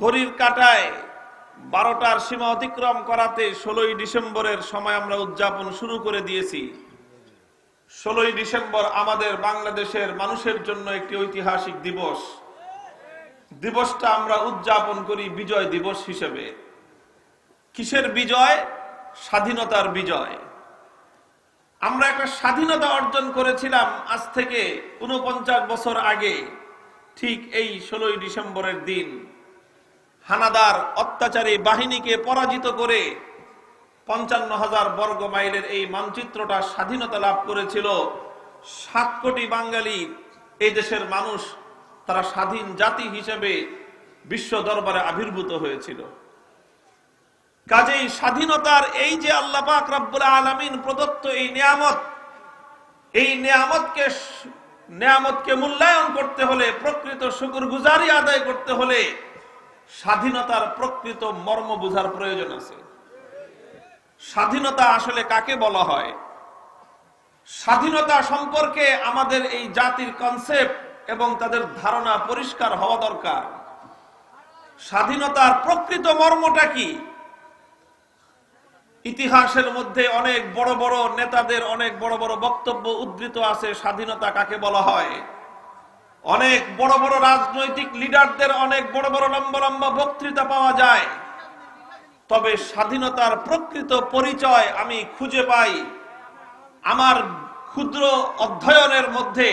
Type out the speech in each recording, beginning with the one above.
ঘড়ির কাটায় বারোটার সীমা অতিক্রম করাতে ষোলোই ডিসেম্বরের সময় আমরা উদযাপন শুরু করে দিয়েছি। ষোলোই ডিসেম্বর আমাদের বাংলাদেশের মানুষের জন্য একটি ঐতিহাসিক দিবস। দিবসটা আমরা উদযাপন করি বিজয় দিবস হিসেবে। কিসের বিজয়? স্বাধীনতার বিজয়। আমরা একটা স্বাধীনতা অর্জন করেছিলাম আজ থেকে উনপঞ্চাশ বছর আগে, ঠিক এই ষোলোই ডিসেম্বরের দিন। হানাদার অত্যাচারী বাহিনীকে পরাজিত করে পঞ্চান্ন হাজার বর্গ মাইলের এই মানচিত্রটা স্বাধীনতা লাভ করেছিল। সাত কোটি বাঙালি এই দেশের মানুষ, তারা স্বাধীন জাতি হিসেবে বিশ্ব দরবারে আবির্ভূত হয়েছিল। কাজেই স্বাধীনতার এই যে আল্লাহ পাক রব্বুল আলমিন প্রদত্ত এই নিয়ামত, এই নিয়ামতকে নিয়ামতকে মূল্যায়ন করতে হলে, প্রকৃত শুকুর গুজারি আদায় করতে হলে স্বাধীনতার প্রকৃত মর্ম বোঝার প্রয়োজন আছে। স্বাধীনতা আসলে কাকে বলা হয়? স্বাধীনতা সম্পর্কে আমাদের এই জাতির কনসেপ্ট এবং তাদের ধারণা পরিষ্কার হওয়া দরকার। স্বাধীনতার প্রকৃত মর্মটা কি? ইতিহাসের মধ্যে অনেক বড় বড় নেতাদের অনেক বড় বড় বক্তব্য উদ্ধৃত আছে, স্বাধীনতা কাকে বলা হয়? অনেক বড় বড় রাজনৈতিক লিডারদের অনেক বড় বড় লম্বা লম্বা বক্তৃতা পাওয়া যায়। তবে স্বাধীনতার প্রকৃত পরিচয় আমি খুঁজে পাই আমার ক্ষুদ্র অধ্যয়নের মধ্যে।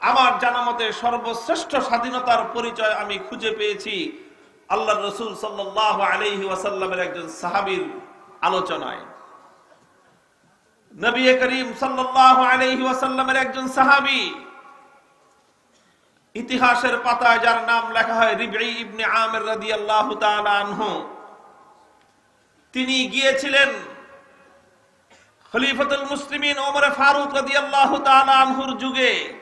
আমার জানা মতে সর্বশ্রেষ্ঠ স্বাধীনতার পরিচয় আমি খুঁজে পেয়েছি আল্লাহ রসুল সাল্লাহ আলহি ওয়াসাল্লামের একজন সাহাবির আলোচনায়। নবী করিম সাল্লাহ আলহি ওয়াসাল্লামের একজন সাহাবি ইতিহাসের পাতায় যার নাম লেখা হয় রিবি ইবনে আমের তাআলা আনহু। তিনি গিয়েছিলেন খলিফাতুল মুসলিমিন ওমর ফারুক রাদিয়াল্লাহু তাআলা আনহুর যুগে।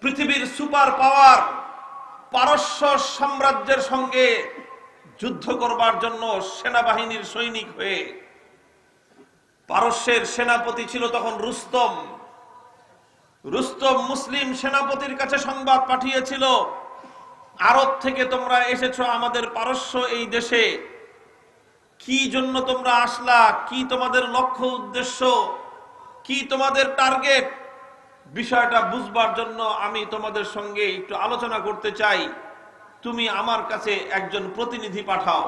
পৃথিবীর সুপার পাওয়ার পারস্য সাম্রাজ্যের সঙ্গে যুদ্ধ করবার জন্য সেনাবাহিনীর সৈনিক হয়ে পারস্যের সেনাপতি ছিল তখন রুস্তম। রুস্তম মুসলিম সেনাপতির কাছে সংবাদ পাঠিয়েছিল, আরব থেকে তোমরা এসেছ আমাদের পারস্য এই দেশে। কি জন্য তোমরা আসলা? কি তোমাদের লক্ষ্য উদ্দেশ্য? কি তোমাদের টার্গেট? বিষয়টা বুঝবার জন্য আমি তোমাদের সঙ্গে একটু আলোচনা করতে চাই। তুমি আমার কাছে একজন প্রতিনিধি পাঠাও।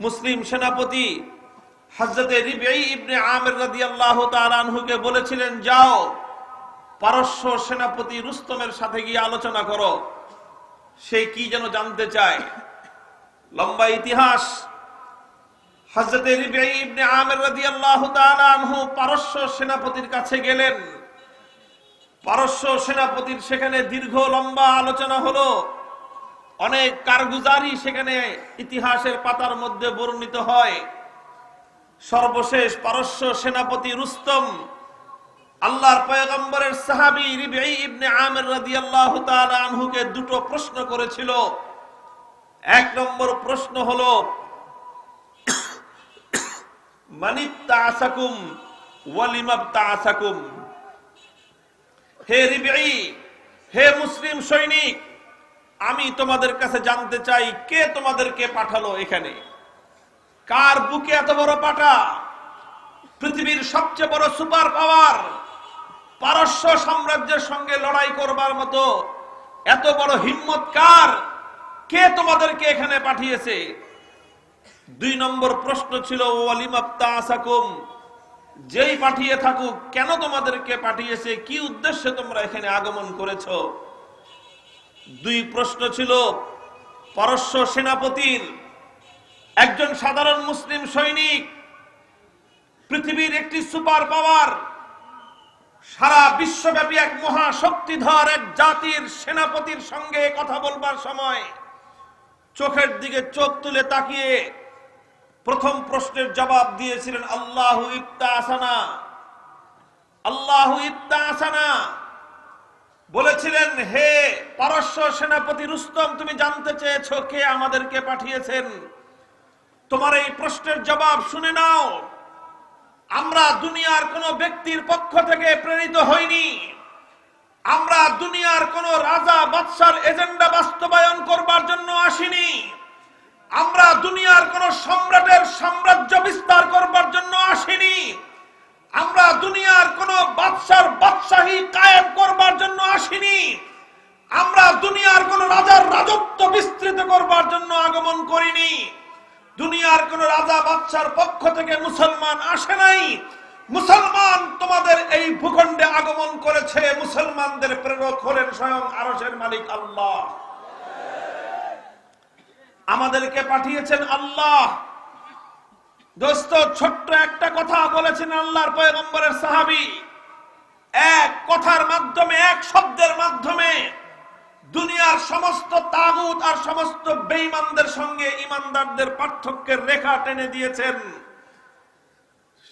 মুসলিম সেনাপতি হজরতে রিবেই ইবনে আমের রাদিয়াল্লাহু তাআলা আনহুকে বলেছিলেন, যাও পারস্য সেনাপতি রুস্তমের সাথে গিয়ে আলোচনা করো। সে কি যেন জানতে চায়। লম্বা ইতিহাস। ইবনে পারস্য সেনাপতির কাছে গেলেন। পারস্য সেনাপতির সেখানে দীর্ঘ, লম্বা আলোচনা হলো। অনেক কারগুজারি সেখানে ইতিহাসের পাতার মধ্যে বর্ণিত হয়। সর্বশেষ পারস্য সেনাপতি রুস্তম আল্লাহর পয়গম্বরের সাহাবী রিবঈ ইবনে আমির রাদিয়াল্লাহু তাআলা আনহুকে দুটো প্রশ্ন করেছিল। এক নম্বর প্রশ্ন হলো মানিত্তাসাকুম ওয়ালিমাবতাসাকুম হে রিবঈ হে মুসলিম সৈনিক, আমি তোমাদের কাছে জানতে চাই, কে তোমাদেরকে পাঠালো এখানে? কার বুকে এত বড় পাটা? পৃথিবীর সবচেয়ে বড় সুপার পাওয়ার? পারস্য সাম্রাজ্যের সঙ্গে লড়াই করবার মতো এত বড় হিম্মত কার? কে তোমাদেরকে এখানে পাঠিয়েছে? দুই নম্বর প্রশ্ন ছিল ওয়ালিমাপ্তাসাকুম যেই পাঠিয়ে থাকুক, কেন তোমাদেরকে পাঠিয়েছে? কি উদ্দেশ্যে তোমরা এখানে আগমন করেছ? দুই প্রশ্ন ছিল, পারস্য সেনাপতির একজন সাধারণ মুসলিম সৈনিক, পৃথিবীর একটি সুপার পাওয়ার সারা বিশ্বব্যাপী এক মহাশক্তিধর এক জাতির সেনাপতির সঙ্গে কথা বলবার সময় চোখের দিকে চোখ তুলে তাকিয়ে প্রথম প্রশ্নের জবাব দিয়েছিলেন, আল্লাহ ইফতা আসানা। আল্লাহ আসানা। বলেছিলেন, হে পারস্য সেনাপতি রুস্তম, তুমি জানতে চেয়েছ কে আমাদেরকে পাঠিয়েছেন? তোমার এই প্রশ্নের জবাব শুনে নাও। আমরা দুনিয়ার কোনো ব্যক্তির পক্ষ থেকে প্রেরিত হইনি। আমরা দুনিয়ার কোন রাজা, বাদশার এজেন্ডা বাস্তবায়ন করবার জন্য আসিনি। আমরা দুনিয়ার কোন সম্রাটের সাম্রাজ্য বিস্তার করবার জন্য আসিনি। আমরা দুনিয়ার কোন বাদশার বাদশাহী কায়েম করবার জন্য আসিনি। আমরা দুনিয়ার কোন রাজার রাজত্ব বিস্তৃত করবার জন্য আগমন করিনি। রাজা বাচ্চার পক্ষ থেকে মুসলমান আসে নাই। মুসলমান তোমাদের এই ভূখণ্ডে আগমন করেছে। মুসলমানদের প্রেরক হলেন স্বয়ং আরশের মালিক আল্লাহ। আমাদেরকে পাঠিয়েছেন আল্লাহ। দোস্ত, ছোট্ট একটা কথা বলেছেন আল্লাহর পয়গম্বরের সাহাবী। এক কথার মাধ্যমে, এক শব্দের মাধ্যমে দুনিয়ার সমস্ত তাগুত আর সমস্ত বেঈমানদের সঙ্গে ইমানদারদের পার্থক্যের রেখা টেনে দিয়েছেন।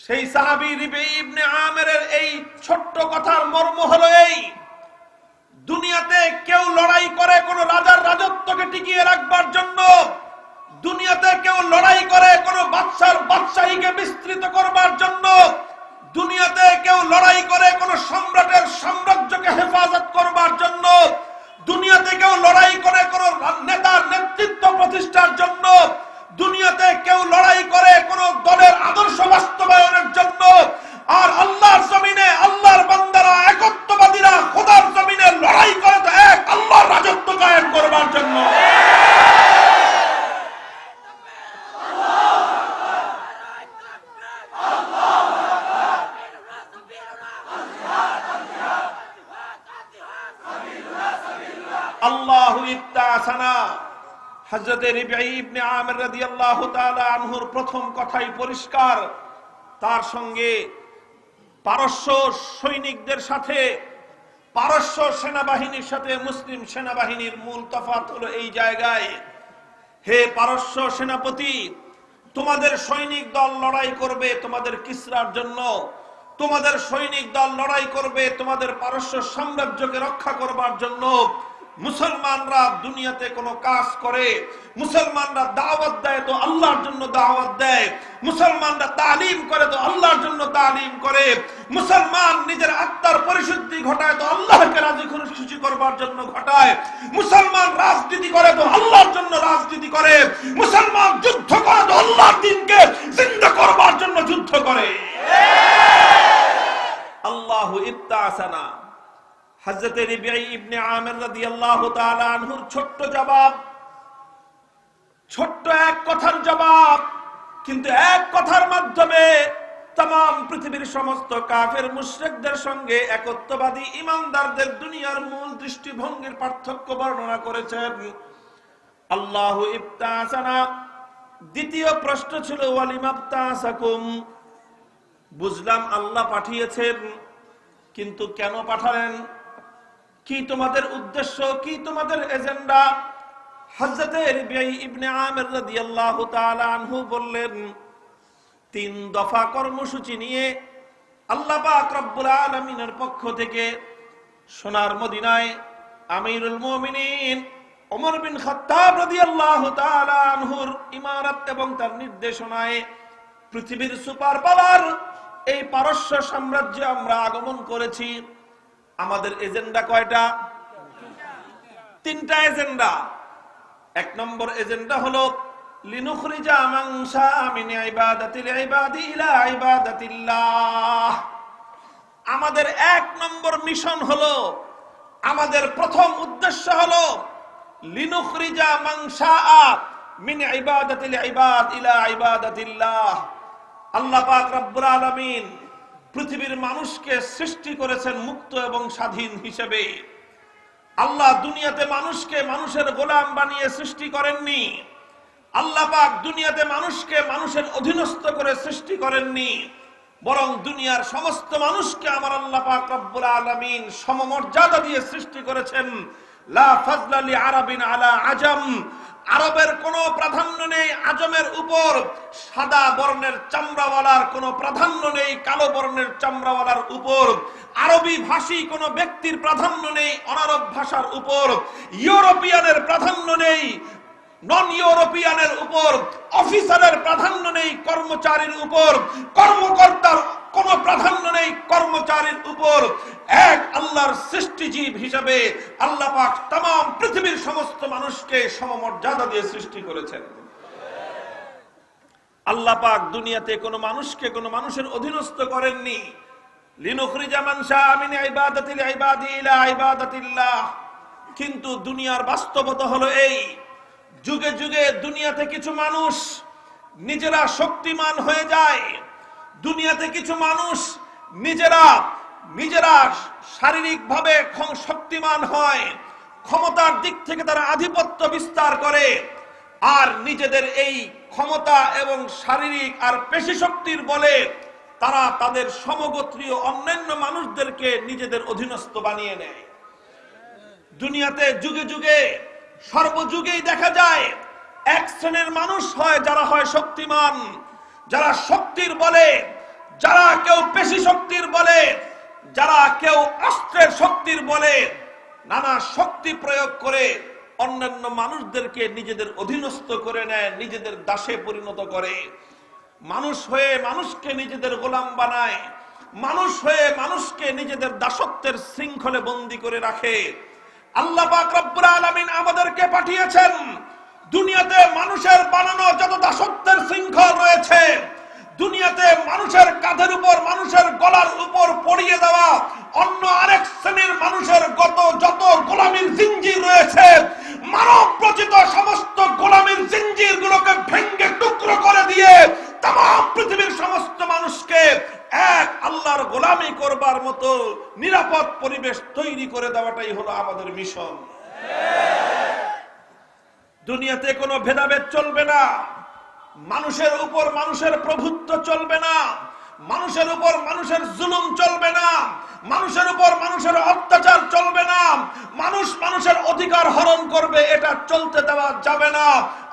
সেই সাহাবী রিবি ইবনে আমেরের এই ছোট্ট কথার মর্ম হলো এই, দুনিয়াতে কেউ লড়াই করে কোন রাজার রাজত্বকে টিকিয়ে রাখবার জন্য, দুনিয়াতে কেউ লড়াই করে কোন বাদশার বাদশাহীকে বিস্তৃত করবার জন্য, দুনিয়াতে কেউ লড়াই করে কোন সম্রাটের সাম্রাজ্যকে হেফাজত করবার জন্য দুনিয়াতে কেউ লড়াই করে কোনো নেতার নেতৃত্ব প্রতিষ্ঠার জন্য, দুনিয়াতে কেউ লড়াই করে কোন দলের আদর্শ বাস্তবায়নের জন্য, আর আল্লাহর জমিনে, আল্লাহর বান্দারা, একত্ববাদীরা খোদার জমিনে লড়াই করে তো এক আল্লাহর রাজত্ব কায়েম করবার জন্য। আল্লাহু ইত্তাসানা হযরতে রিবিঈ ইবনে আমির রাদিয়াল্লাহু তাআলা আনহুর প্রথম কথাই পরিষ্কার। তার সঙ্গে পারস্য সৈনিকদের সাথে, পারস্য সেনাবাহিনীর সাথে মুসলিম সেনাবাহিনীর মূল তফাত হলো এই জায়গায়, হে পারস্য সেনাপতি, তোমাদের সৈনিক দল লড়াই করবে তোমাদের কিসরার জন্য। তোমাদের সৈনিক দল লড়াই করবে তোমাদের পারস্য সাম্রাজ্যকে রক্ষা করবার জন্য। মুসলমানরা দুনিয়াতে কোনো কাজ করে, মুসলমানরা দাওয়াত দেয় তো আল্লাহর জন্য দাওয়াত দেয়, মুসলমানরা তালিম করে তো আল্লাহর জন্য তালিম করে, মুসলমান নিজের আত্মার পরিশুদ্ধি ঘটায় তো আল্লাহকে রাজি খুশি করবার জন্য ঘটায়, মুসলমান রাজনীতি করে তো আল্লাহর জন্য রাজনীতি করে, মুসলমান যুদ্ধ করে তো আল্লাহর দিনকে জিন্দা করবার জন্য যুদ্ধ করে। আল্লাহ ইত্তাসানা হযরত রিবিঈ ইবনে আমির রাদিয়াল্লাহু তাআলা আনহুর ছোট্ট জবাব। ছোট্ট এক কথার জবাব, কিন্তু এক কথার মাধ্যমে তাম পৃথিবীর সমস্ত কাফের মুশরিকদের সঙ্গে একত্ববাদী ইমানদারদের দুনিয়ার মূল দৃষ্টিভঙ্গির পার্থক্য বর্ণনা করেছেন। আল্লাহু ইফতাসানা দ্বিতীয় প্রশ্ন ছিল ওয়ালিমাফতাসাকুম বুঝলাম আল্লাহ পাঠিয়েছেন, কিন্তু কেন পাঠালেন? কি তোমাদের উদ্দেশ্য, কি তোমাদের এজেন্ডা? রিবিঈ ইবনে আমির রাদিয়াল্লাহু তাআলা আনহু বললেন, তিন দফা কর্মসূচি নিয়ে আল্লাহ পাক রব্বুল আলামিনের পক্ষ থেকে সোনার মদিনায় আমিরুল মুমিনিন ওমর বিন খাত্তাব রাদিয়াল্লাহু তাআলা আনহুর ইমারত এবং তার নির্দেশনায় পৃথিবীর সুপার পাওয়ার, এই পারস্য সাম্রাজ্যে আমরা আগমন করেছি। আমাদের এজেন্ডা কয়টা? তিনটা এজেন্ডা। এক নম্বর এজেন্ডা হলো, লিনুখরিজা মাংসা মিন ইলা আমাদের এক নম্বর মিশন হলো, আমাদের প্রথম উদ্দেশ্য হলো, লিনুখরিজা মাংসা মিন ইবাদাতিল ইবাদ আল্লাহ পাক রব্বুল আলামিন পৃথিবীর মানুষকে সৃষ্টি করেছেন মুক্ত এবং স্বাধীন হিসেবে। আল্লাহ দুনিয়াতে মানুষকে মানুষের গোলাম বানিয়ে সৃষ্টি করেননি। আল্লাহ পাক দুনিয়াতে মানুষকে মানুষের অধীনস্থ করে সৃষ্টি করেননি। বরং দুনিয়ার সমস্ত মানুষকে আমার আল্লাহ পাক রব্বুল আলামিন সমমর্যাদা দিয়ে সৃষ্টি করেছেন। লা ফাজলা লি আরাবিন আলা আজম। আরবের কোনো প্রাধান্য নেই, আজমের উপর সাদা বর্ণের চামড়াওয়ালার কোনো প্রাধান্য নেই, কালো বর্ণের চামড়াওয়ালার উপর। আরবি ভাষী কোনো ব্যক্তির প্রাধান্য নেই, অনারব ভাষার উপর। ইউরোপিয়ানের প্রাধান্য নেই নন ইউরোপিয়ানের উপর, অফিসারের প্রাধান্য নেই কর্মচারীর উপর, কর্মকর্তার কোন প্রাধান্য নেই কর্মচারীর উপর। এক আল্লাহর সৃষ্টিজীব হিসাবে আল্লাহ পাক তাম পৃথিবীর সমস্ত মানুষকে সমমর্যাদা দিয়ে সৃষ্টি করেছেন। আল্লাহ পাক দুনিয়াতে কোনো মানুষকে কোনো মানুষের অধীনস্থ করেননি। কিন্তু দুনিয়ার বাস্তবতা হলো এই যুগে যুগে দুনিয়াতে কিছু মানুষ নিজেরা শক্তিমান হয়ে যায়। দুনিয়াতে কিছু মানুষ নিজেরা নিজেরা শারীরিকভাবে শক্তিমান হয়। ক্ষমতার দিক থেকে তারা আধিপত্য বিস্তার করে। আর নিজেদের এই ক্ষমতা এবং শারীরিক আর পেশি শক্তির বলে তারা তাদের সমগোত্রীয় অন্যান্য মানুষদেরকে নিজেদের অধীনস্থ বানিয়ে নেয়। দুনিয়াতে যুগে যুগে সর্বযুগেই দেখা যায়, এক শ্রেণির মানুষ হয় যারা হয় শক্তিমান, যারা শক্তির বলে, যারা কেউ পেশি শক্তির বলে, যারা কেউ অস্ত্রের শক্তির বলে, নানা শক্তি প্রয়োগ করে অন্যান্য মানুষদেরকে নিজেদের অধীনস্থ করে নেয়, নিজেদের দাসে পরিণত করে। মানুষ হয়ে মানুষকে নিজেদের গোলাম বানায়, মানুষ হয়ে মানুষকে নিজেদের দাসত্বের শৃঙ্খলে বন্দী করে রাখে। আল্লাহ রব্বুল আলামিন আমাদেরকে পাঠিয়েছেন। দুনিয়াতে মানুষের বানানো যত দাসত্বের শৃঙ্খল রয়েছে, দুনিয়াতে মানুষের কাঁধের উপর, মানুষের গলার উপর পড়িয়ে দেওয়া অন্য আরেক শ্রেণির মানুষের গত যত গোলামীর জিঞ্জির রয়েছে, মানব রচিত সমস্ত গোলামীর জিঞ্জির গুলোকে ভেঙ্গে টুকরো করে দিয়ে তাম পৃথিবীর সমস্ত মানুষকে এক, আল্লাহর গোলামি করবার মতো নিরাপদ পরিবেশ তৈরি করে দেওয়াটাই হলো আমাদের মিশন। দুনিয়াতে কোনো ভেদাভেদ চলবে না। মানুষের উপর মানুষের প্রভুত্ব চলবে না। মানুষের উপর মানুষের জুলুম চলবে না। মানুষের উপর মানুষের অত্যাচার চলবে না। মানুষ মানুষের অধিকার হরণ করবে, এটা চলতে দেওয়া যাবে না।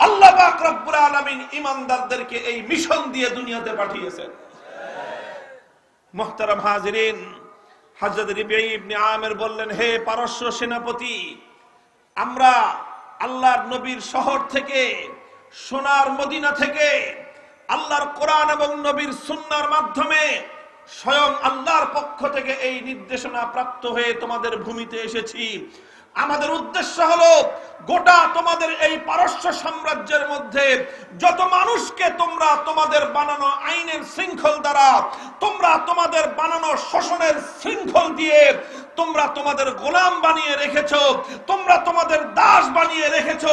আল্লাহ পাক রব্বুল আলামিন ইমানদারদেরকে এই মিশন দিয়ে দুনিয়াতে পাঠিয়েছেন। মোহতারাম হাজরিন হাজরত রিবিঈ ইবনে আমের বললেন, হে পারস্য সেনাপতি, আমরা আল্লাহর নবীর শহর থেকে, সোনার মদিনা থেকে, আল্লাহর কোরআন এবং নবীর সুন্নার মাধ্যমে স্বয়ং আল্লাহর পক্ষ থেকে এই নির্দেশনা প্রাপ্ত হয়ে তোমাদের ভূমিতে এসেছি। আমাদের উদ্দেশ্য হলো গোটা তোমাদের এই পারস্য সাম্রাজ্যের মধ্যে যত মানুষকে তোমরা তোমাদের বানানো আইনের শৃঙ্খল দ্বারা, তোমরা তোমাদের বানানো শোষণের শৃঙ্খল দিয়ে তোমরা তোমাদের গোলাম বানিয়ে রেখেছো, তোমরা তোমাদের দাস বানিয়ে রেখেছ।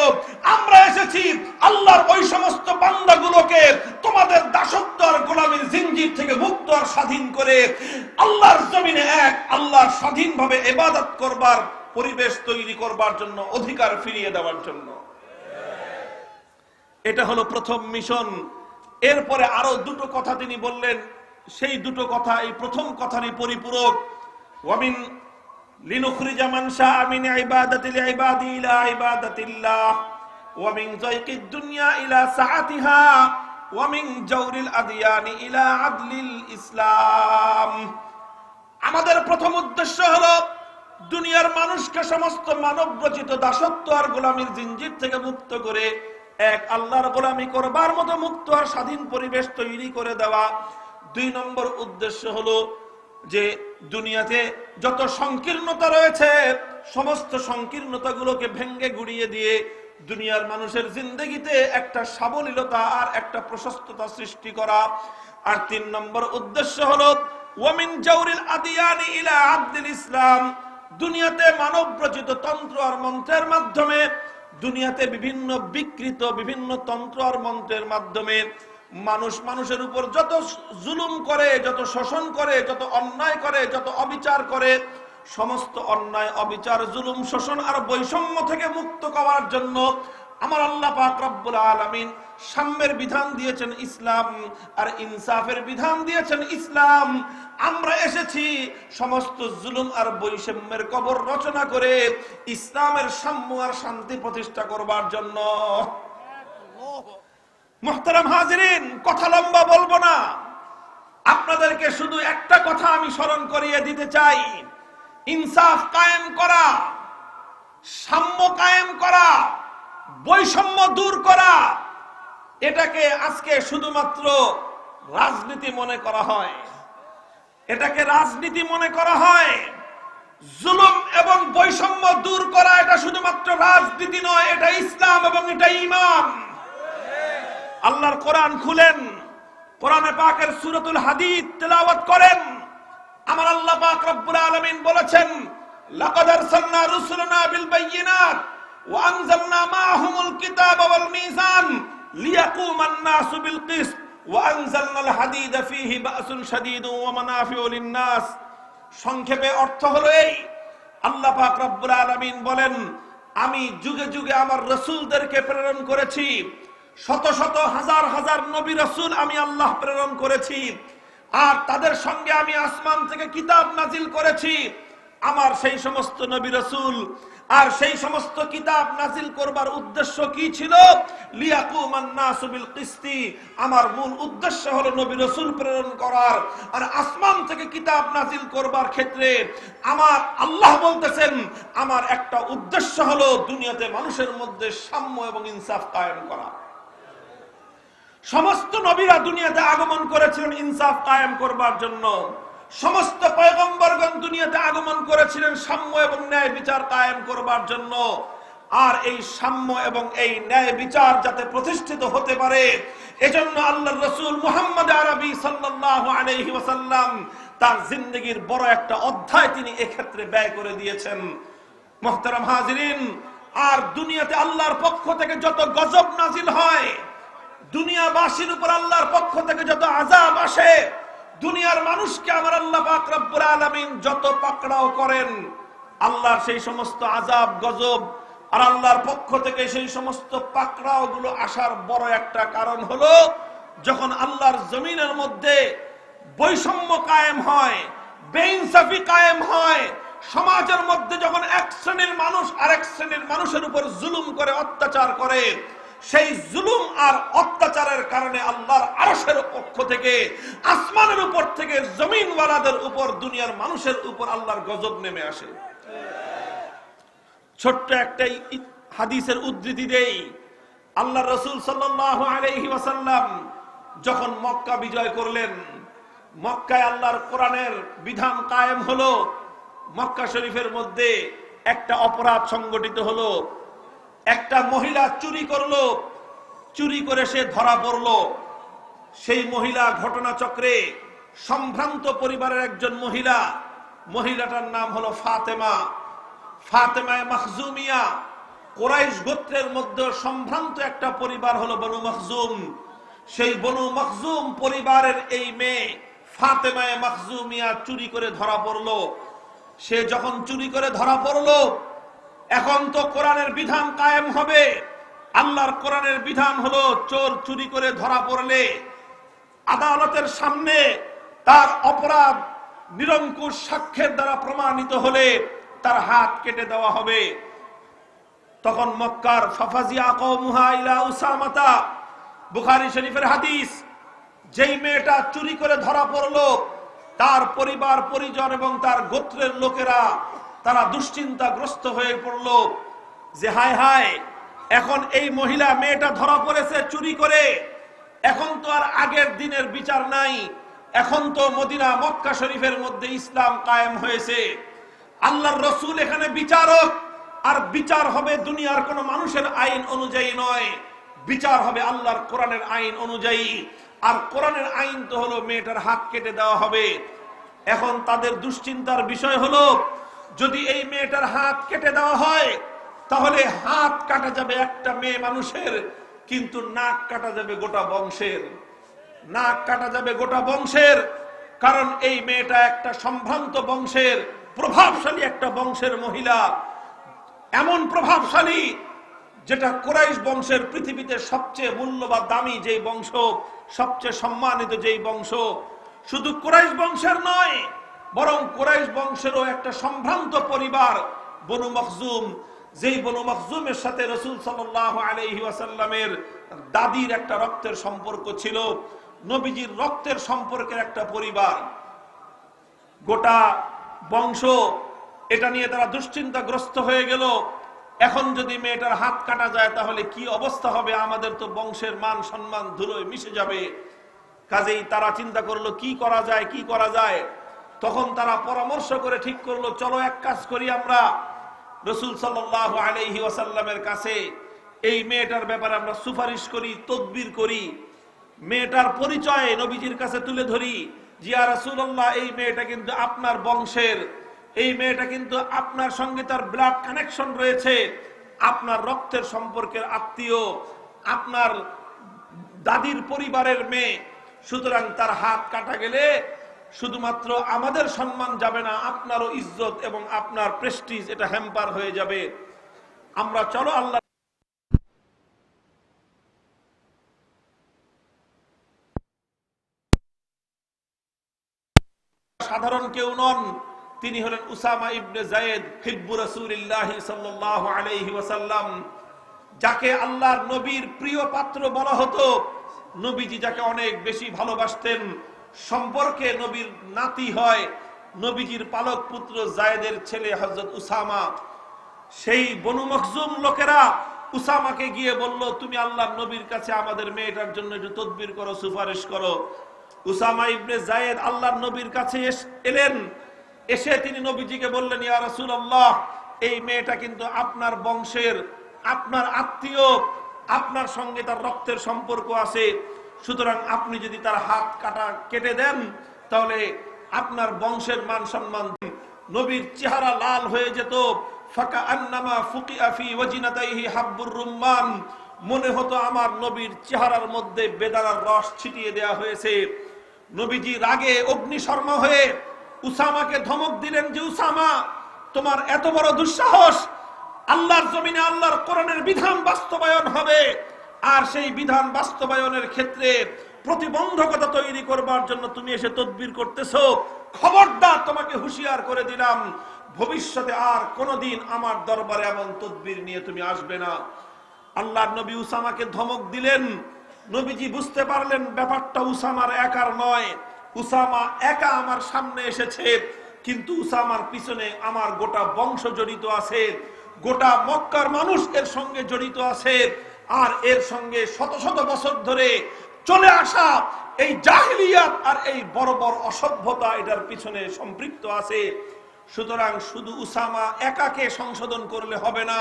আমরা এসেছি আল্লাহর ওই সমস্ত বান্দাগুলোকে তোমাদের দাসত্ব আর গোলামীর জিঞ্জির থেকে মুক্ত আর স্বাধীন করে, আল্লাহর জমিনে এক আল্লাহর স্বাধীনভাবে এবাদত করবার পরিবেশ তৈরি করবার জন্য, অধিকার ফিরিয়ে দেওয়ার জন্য। এটা হলো প্রথম মিশন। এরপরে আরও দুটো কথা তিনি বললেন। সেই দুটো কথা এই প্রথম কথারই পরিপূরক। ওয়ামিন লিনুখরিজা মান শাআ মিন ইবাদাতিল ইবাদি ইলা ইবাদাতিল্লাহ। ওয়া মিন যায়কিদ দুনিয়া ইলা সাআতিহা। ওয়া মিন জাওরিল আদিয়ানি ইলা আদলিল ইসলাম। আমাদের প্রথম উদ্দেশ্য হলো দুনিয়ার মানুষকে সমস্ত মানব রচিত দাসত্ব আর গোলামীর জিঞ্জির থেকে মুক্ত করে এক আল্লাহর গোলামি করবার মতো মুক্ত আর স্বাধীন পরিবেশ তৈরি করে দেওয়া। দুই নম্বর উদ্দেশ্য হলো যে দুনিয়াতে যত সংকীর্ণতা রয়েছে, সমস্ত সংকীর্ণতাগুলোকে ভেঙ্গে গুড়িয়ে দিয়ে দুনিয়ার মানুষের জিন্দগিতে একটা সাবলীলতা আর একটা প্রশস্ততা সৃষ্টি করা। আর তিন নম্বর উদ্দেশ্য হলো ওয়ামিন জাউরিল আদিয়ানি ইলা আব্দুল ইসলাম। দুনিয়াতে মানব রচিত তন্ত্র আর মন্ত্রের মাধ্যমে, দুনিয়াতে বিভিন্ন বিকৃত বিভিন্ন তন্ত্র আর মন্ত্রের মাধ্যমে মানুষ মানুষের উপর যত জুলুম করে, যত শোষণ করে, যত অন্যায় করে, যত অবিচার করে, সমস্ত অন্যায়, অবিচার, জুলুম, শোষণ আর বৈষম্য থেকে মুক্ত করার জন্য আমার আল্লাহ পাক আলামিন সাম্যের বিধান দিয়েছেন ইসলাম আর ইনসাফের বিধান দিয়েছেন ইসলাম। আমরা এসেছি সমস্ত জুলুম আর বৈষম্যের কবর রচনা করে ইসলামের সাম্য আর শান্তি প্রতিষ্ঠা করবার জন্য। মোহতারাম হাজিরিন, কথা লম্বা বলব না। আপনাদেরকে শুধু একটা কথা আমি স্মরণ করিয়ে দিতে চাই। ইনসাফ কায়েম করা, সাম্য কায়েম করা বৈষম্য দূর করা। এটাকে আজকে শুধুমাত্র রাজনীতি মনে করা হয়। এটাকে রাজনীতি মনে করা হয়। জুলুম এবং বৈষম্য দূর করা এটা শুধুমাত্র রাজনীতি নয়, এটা ইসলাম এবং এটা ইমাম আল্লাহর কোরআন খুলেন, কোরআনে পাকের সুরতুল হাদিদ তেলাওয়াত করেন। আমার আল্লাহ পাক রব্বুল আলামিন বলেছেন, লাকাদ আরসালনা রুসুলনা বিল বায়িনাত মিজান লিয়াকুমান নাসু বিল কিসত ওয়া আনজালনাল হাদিদা ফীহি বাসুন শাদীদুন ওয়া মানাফিউ লিন-নাস সংক্ষেপে অর্থ হলো এই, আল্লাহ পাক রব্বুল আলামিন বলেন, আমি যুগে যুগে আমার রসুলদেরকে প্রেরণ করেছি। শত শত হাজার হাজার নবী রসুল আমি আল্লাহ প্রেরণ করেছি। আর তাদের সঙ্গে আমি আসমান থেকে কিতাব নাজিল করেছি। আমার সেই সমস্ত নবী রসুল আর সেই সমস্ত কিতাব নাজিল করবার উদ্দেশ্য কি ছিল? আমার মূল উদ্দেশ্য হলো নবী রসুল প্রেরণ করার। আর আসমান থেকে কিতাব নাজিল করবার ক্ষেত্রে আমার আল্লাহ বলতেছেন, আমার একটা উদ্দেশ্য হলো দুনিয়াতে মানুষের মধ্যে সাম্য এবং ইনসাফ কায়েম করা। সমস্ত নবীরা দুনিয়াতে আগমন করেছিলেন ইনসাফ কায়েম করবার জন্য। সমস্ত পয়গম্বরগণ দুনিয়াতে আগমন করেছিলেন সাম্য এবং ন্যায় বিচার কায়েম করবার জন্য। আর এই সাম্য এবং এই ন্যায় বিচার যাতে প্রতিষ্ঠিত হতে পারে, এজন্য আল্লাহ রসুল মুহাম্মদ আরবি আলাইহি ওয়াসাল্লাম তার জিন্দগির বড় একটা অধ্যায় তিনি এক্ষেত্রে ব্যয় করে দিয়েছেন। মোহতারাম হাজিরিন, আর দুনিয়াতে আল্লাহর পক্ষ থেকে যত গজব নাজিল হয়, দুনিয়াবাসীর উপর আল্লাহর পক্ষ থেকে যত আজাব আসে দুনিয়ার মানুষকে আমার আল্লাহ পাক আলামিন যত পাকড়াও করেন, আল্লাহর সেই সমস্ত আজাব গজব আর আল্লাহর পক্ষ থেকে সেই সমস্ত পাকড়াও গুলো আসার বড় একটা কারণ হলো, যখন আল্লাহর জমিনের মধ্যে বৈষম্য কায়েম হয়, বেইনসাফি কায়েম হয়, সমাজের মধ্যে যখন এক শ্রেণির মানুষ আরেক শ্রেণির মানুষের উপর জুলুম করে, অত্যাচার করে সেই জুলুম আর অত্যাচারের কারণে আল্লাহর আরশের পক্ষ থেকে, আসমানের উপর থেকে, জমিনওয়ালাদের উপর, দুনিয়ার মানুষের উপর আল্লাহর গজব নেমে আসে। ছোট্ট একটা হাদিসের উদ্ধৃতি দেই। আল্লাহ রসুল ওয়াসাল্লাম যখন মক্কা বিজয় করলেন, মক্কায় আল্লাহর কোরআনের বিধান কায়েম হলো। মক্কা শরীফের মধ্যে একটা অপরাধ সংগঠিত হলো। একটা মহিলা চুরি করল, চুরি করে সে ধরা পড়ল। সেই মহিলা ঘটনাচক্রে সম্ভ্রান্ত পরিবারের একজন মহিলা, মহিলাটার নাম হলো ফাতেমা। ফাতেমায় মখজুমিয়া, কোরাইশ গোত্রের মধ্যে সম্ভ্রান্ত একটা পরিবার হলো বনু মখজুম। সেই বনু মখজুম পরিবারের এই মেয়ে ফাতেমায় মখজুমিয়া চুরি করে ধরা পড়ল। সে যখন চুরি করে ধরা পড়ল এখন তো কোরআনের বিধান কায়েম হবে। আল্লাহর কোরআনের বিধান হলো চোর চুরি করে ধরা পড়লে আদালতের সামনে তার অপরাধ নিরঙ্কুশ সাক্ষ্যের দ্বারা প্রমাণিত হলে তার হাত কেটে দেওয়া হবে। তখন মক্কার উসামাতা, বুখারী শরীফের হাদিস, যেই মেয়েটা চুরি করে ধরা পড়ল, তার পরিবার, পরিজন এবং তার গোত্রের লোকেরা তারা দুশ্চিন্তাগ্রস্ত হয়ে পড়ল যে হায় হায়, এখন এই মহিলা মেয়েটা ধরা পড়েছে চুরি করে। এখন তো আর আগের দিনের বিচার নাই। এখন তো মদিনা মক্কা শরীফের মধ্যে ইসলাম কায়েম হয়েছে। আল্লাহর রসুল এখানে বিচারক, আর বিচার হবে দুনিয়ার কোন মানুষের আইন অনুযায়ী নয়। বিচার হবে আল্লাহর কোরআনের আইন অনুযায়ী। আর কোরআনের আইন তো হলো মেয়েটার হাত কেটে দেওয়া হবে। এখন তাদের দুশ্চিন্তার বিষয় হলো যদি এই মেয়েটার হাত কেটে দেওয়া হয়, তাহলে হাত কাটা যাবে একটা মেয়ে মানুষের, কিন্তু নাক কাটা যাবে গোটা বংশের। নাক কাটা যাবে গোটা বংশের, কারণ এই মেয়েটা একটা সম্ভ্রান্ত বংশের, প্রভাবশালী একটা বংশের মহিলা। এমন প্রভাবশালী যেটা কোরাইশ বংশের পৃথিবীতে সবচেয়ে মূল্যবান, দামি যেই বংশ, সবচেয়ে সম্মানিত যেই বংশ। শুধু কোরাইশ বংশের নয় বরং কোরাইশ বংশেরও একটা সম্ভ্রান্ত পরিবার, বনু মখজুম। যেই বনু মখজুমের সাথে রসুল সাল্লাহ আলহি ওয়াসাল্লামের দাদির একটা রক্তের সম্পর্ক ছিল, নবীজির রক্তের সম্পর্কের একটা পরিবার। গোটা বংশ এটা নিয়ে তারা দুশ্চিন্তাগ্রস্ত হয়ে গেল। এখন যদি মেয়েটার হাত কাটা যায়, তাহলে কি অবস্থা হবে? আমাদের তো বংশের মান, সম্মান ধুলোয় মিশে যাবে। কাজেই তারা চিন্তা করল, কি করা যায়, কি করা যায়? তখন তারা পরামর্শ করে ঠিক করল, চলো এক কাজ করি আমরা। রসুল সাল্লাহ আলহি ওয়াসাল্লামের কাছে, এই মেয়েটার ব্যাপারে আমরা সুপারিশ করি, তদবির করি। মেয়েটার পরিচয় নবীজির কাছে তুলে ধরি। জিয়া রাসূলুল্লাহ, এই মেয়েটা কিন্তু আপনার বংশের। এই মেয়েটা কিন্তু আপনার সঙ্গে তার ব্লাড কানেকশন রয়েছে। আপনার রক্তের সম্পর্কের আত্মীয়, আপনার দাদির পরিবারের মেয়ে। সুতরাং তার হাত কাটা গেলে শুধুমাত্র আমাদের সম্মান যাবে না, আপনারও ইজ্জত এবং আপনার প্রেস্টিজ এটা হ্যাম্পার হয়ে যাবে। আমরা চলো আল্লাহ সাধারণ কেউ নন, তিনি হলেন উসামা ইবনে জায়েদ হিব্বু রাসূলিল্লাহি সাল্লাল্লাহু আলাইহি ওয়াসাল্লাম, যাকে আল্লাহর নবীর প্রিয় পাত্র বলা হতো। নবীজি যাকে অনেক বেশি ভালোবাসতেন সম্পর্কে নবীর নাতি হয় নবীজির পালক পুত্র জায়েদের ছেলে হযরত উসামা। সেই বনু মখজুম লোকেরা উসামাকে গিয়ে বলল, তুমি আল্লাহর নবীর কাছে আমাদের মেয়েটার জন্য একটু তদবির করো, সুপারিশ করো। উসামা ইবনে জায়েদ আল্লাহর নবীর কাছে এলেন। এসে তিনি নবীজিকে বললেন, ইয়া রাসূলুল্লাহ, এই মেয়েটা কিন্তু আপনার বংশের, আপনার আত্মীয়, আপনার সঙ্গে তার রক্তের সম্পর্ক আছে। সুতরাং আপনি যদি তার হাত কাটা কেটে দেন, তাহলে আপনার বংশের মান সম্মান নবীর চেহারা লাল হয়ে যেত। ফাকা আন্নামা ফুকিয়া ফি ওয়াজিনাতাইহি হাব্বুর রুম্মান। মনে হতো আমার নবীর চেহারার মধ্যে বেদানার রস ছিটিয়ে দেয়া হয়েছে। নবীজি রাগে অগ্নিশর্মা হয়ে উসামাকে ধমক দিলেন যে, উসামা, তোমার এত বড় দুঃসাহস। আল্লাহর জমিনে আল্লাহর কোরআনের বিধান বাস্তবায়ন হবে। আর সেই বিধান বাস্তবায়নের ক্ষেত্রে প্রতিবন্ধকতা তৈরি করবার জন্য তুমি এসে তদবির করতেছো। খবরদার তোমাকে হুঁশিয়ার করে দিলাম, ভবিষ্যতে আর কোনোদিন আমার দরবারে এমন তদবির নিয়ে তুমি আসবে না। আল্লাহর নবী উসামাকে ধমক দিলেন, নবীজি বুঝতে পারলেন ব্যাপারটা উসামার একার নয়। উসামা একা আমার সামনে এসেছে, কিন্তু উসামার পিছনে আমার গোটা বংশ জড়িত আছে, গোটা মক্কার মানুষ এর সঙ্গে জড়িত আছে। আর এর সঙ্গে শত শত বছর ধরে চলে আসা এই জাহিলিয়াত আর এই বড় বড় অসভ্যতা এটার পিছনে সম্পৃক্ত আছে। সুতরাং শুধু উসামা একাকে সংশোধন করলে হবে না,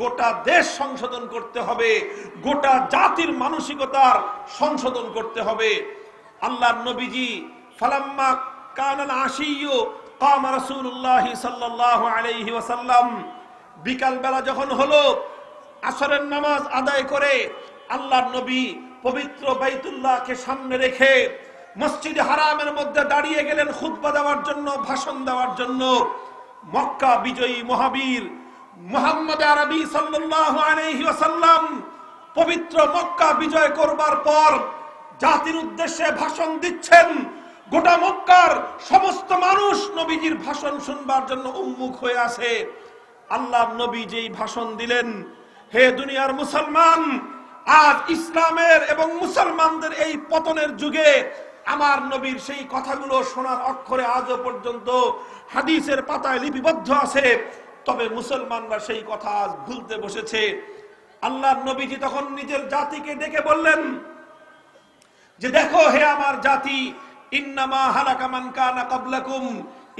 গোটা দেশ সংশোধন করতে হবে, গোটা জাতির মানসিকতার সংশোধন করতে হবে। আল্লাহ নবীজি ফালাম্মা কানাল আশিয়্যু কাম রাসূলুল্লাহ সাল্লাল্লাহু আলাইহি ওয়াসাল্লাম বিকাল বেলা যখন হলো আসরের নামাজ আদায় করে আল্লাহর নবী পবিত্র বাইতুল্লাহকে সামনে রেখে মসজিদ হারামের মধ্যে দাঁড়িয়ে গেলেন খুতবা দেওয়ার জন্য, ভাষণ দেওয়ার জন্য। মক্কা বিজয়ী মহাবীর মোহাম্মদ আরবি ওয়াসাল্লাম পবিত্র মক্কা বিজয় করবার পর জাতির উদ্দেশ্যে ভাষণ দিচ্ছেন। গোটা মক্কার সমস্ত মানুষ নবীজির ভাষণ শুনবার জন্য উন্মুখ হয়ে আছে। আল্লাহ নবী যেই ভাষণ দিলেন হে দুনিয়ার মুসলমান, আজ ইসলামের এবং মুসলমানদের এই পতনের যুগে আমার নবীর সেই কথাগুলো শোনার অক্ষরে আজও পর্যন্ত হাদিসের পাতায় লিপিবদ্ধ আছে। তবে মুসলমানরা সেই কথা আজ ভুলতে বসেছে। আল্লাহ নবীজি তখন নিজের জাতিকে ডেকে বললেন যে, দেখো হে আমার জাতি, ইন্নামা হালাকা মান কানা ক্বাবলাকুম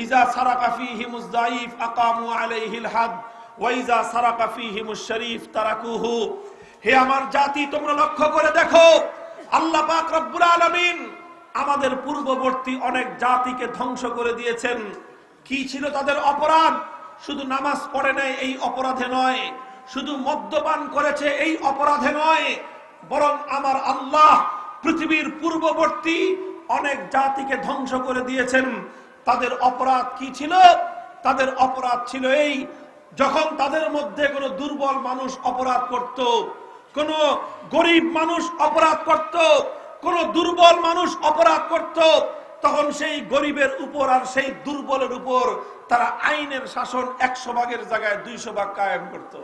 ইজা সারাকা ফীহিমুজ যায়ীফ আকামু আলাইহিল হাদ। ওয়া ইজা সারাকা ফীহিমুশ শরীফ তারাকুহু। হে আমার জাতি, তোমরা লক্ষ্য করে দেখো, আল্লাহ পাক রব্বুল আলামিন আমাদের পূর্ববর্তী অনেক জাতিকে ধ্বংস করে দিয়েছেন। কি ছিল তাদের অপরাধ? শুধু নামাজ পড়ে নাই এই অপরাধে নয়, শুধু মদ্যপান করেছে এই অপরাধে নয়, বরং আমার আল্লাহ পৃথিবীর পূর্ববর্তী অনেক জাতিকে ধ্বংস করে দিয়েছেন। তাদের অপরাধ কি ছিল? তাদের অপরাধ ছিল এই যখন তাদের মধ্যে কোনো দুর্বল মানুষ অপরাধ করত, কোন গরিব মানুষ অপরাধ করত, কোন দুর্বল মানুষ অপরাধ করত, তখন সেই গরিবের উপর আর সেই দুর্বলের উপর তারা আইনের শাসন একশো ভাগের জায়গায় দুইশো ভাগ কায়েম করত।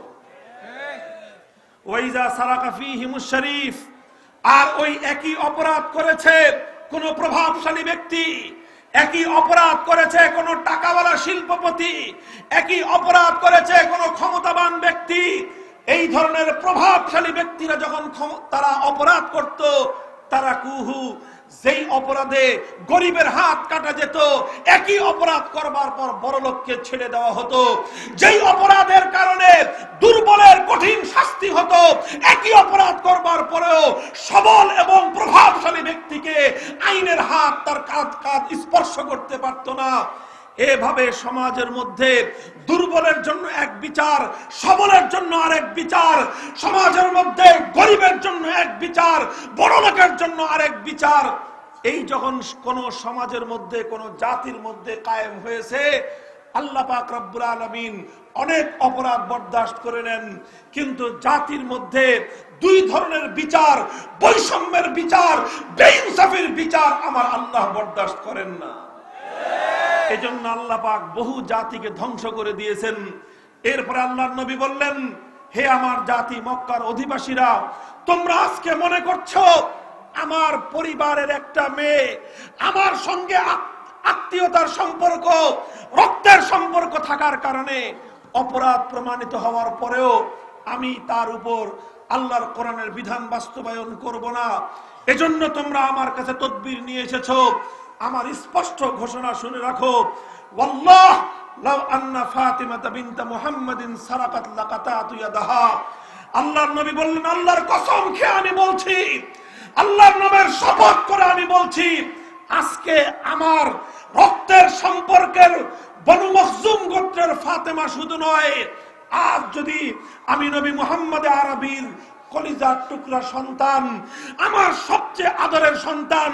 ওয়াইজা সারাকাফি ফীহিমুশ শরীফ। আর ওই একই অপরাধ করেছে কোন প্রভাবশালী ব্যক্তি একই অপরাধ করেছে কোন টাকাওয়ালা শিল্পপতি, একই অপরাধ করেছে কোন ক্ষমতাবান ব্যক্তি। এই ধরনের প্রভাবশালী ব্যক্তিরা যখন তারা অপরাধ করত, তারা কুহু যেই অপরাধে গরিবের হাত কাটা যেত, একই অপরাধ করবার পর বড় লোককে ছেড়ে দেওয়া হতো। যেই অপরাধের কারণে দুর্বলের কঠিন শাস্তি হতো, একই অপরাধ করবার পরেও সবল এবং প্রভাবশালী ব্যক্তিকে আইনের হাত তার কাঁধ কাঁধ স্পর্শ করতে পারত না। এভাবে সমাজের মধ্যে দুর্বলের জন্য এক বিচার, সবলের জন্য আরেক বিচার, সমাজের মধ্যে গরিবের জন্য এক বিচার বড় লোকের জন্য আরেক বিচার। এই যখন কোন সমাজের মধ্যে, কোন জাতির মধ্যে কায়েম হয়েছে, আল্লাহ পাক রব্বুল আলামিন অনেক অপরাধ বরদাস্ত করে নেন। কিন্তু জাতির মধ্যে দুই ধরনের বিচার, বৈষম্যের বিচার, বেইনসাফির বিচার আমার আল্লাহ বরদাস্ত করেন না। এজন্য আল্লাহ পাক বহু জাতিকে ধ্বংস করে দিয়েছেন। এরপরে আল্লাহ নবী বললেন, হে আমার জাতি মক্কার অধিবাসীরা, তোমরা আজকে মনে করছ আমার পরিবারের একটা মেয়ে, আমার সঙ্গে আত্মীয়তার সম্পর্ক, রক্তের সম্পর্ক থাকার কারণে অপরাধ প্রমাণিত হওয়ার পরেও আমি তার উপর আল্লাহর কোরআনের বিধান বাস্তবায়ন করব না। এজন্য তোমরা আমার কাছে তদবির নিয়ে এসেছ। আমার স্পষ্ট ঘোষণা শুনে রাখো। আল্লাহর নবী আল্লাহর কসম আমি বলছি, আল্লাহর নামের করে আমি বলছি, আজকে আমার রক্তের সম্পর্কের গোত্রের ফাতেমা শুধু নয়, আজ যদি আমি নবী মুহাম্মদ আরবির কলিজার টুকরা সন্তান, আমার সবচেয়ে আদরের সন্তান,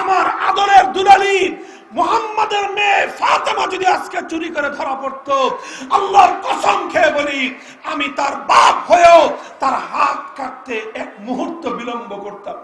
আমার আদরের দুলালি মোহাম্মদের মেয়ে ফাতেমা যদি আজকে চুরি করে ধরা পড়তো, আল্লাহর কসম খেয়ে বলি, আমি তার বাপ হয়েও তার হাত কাটতে এক মুহূর্ত বিলম্ব করতাম।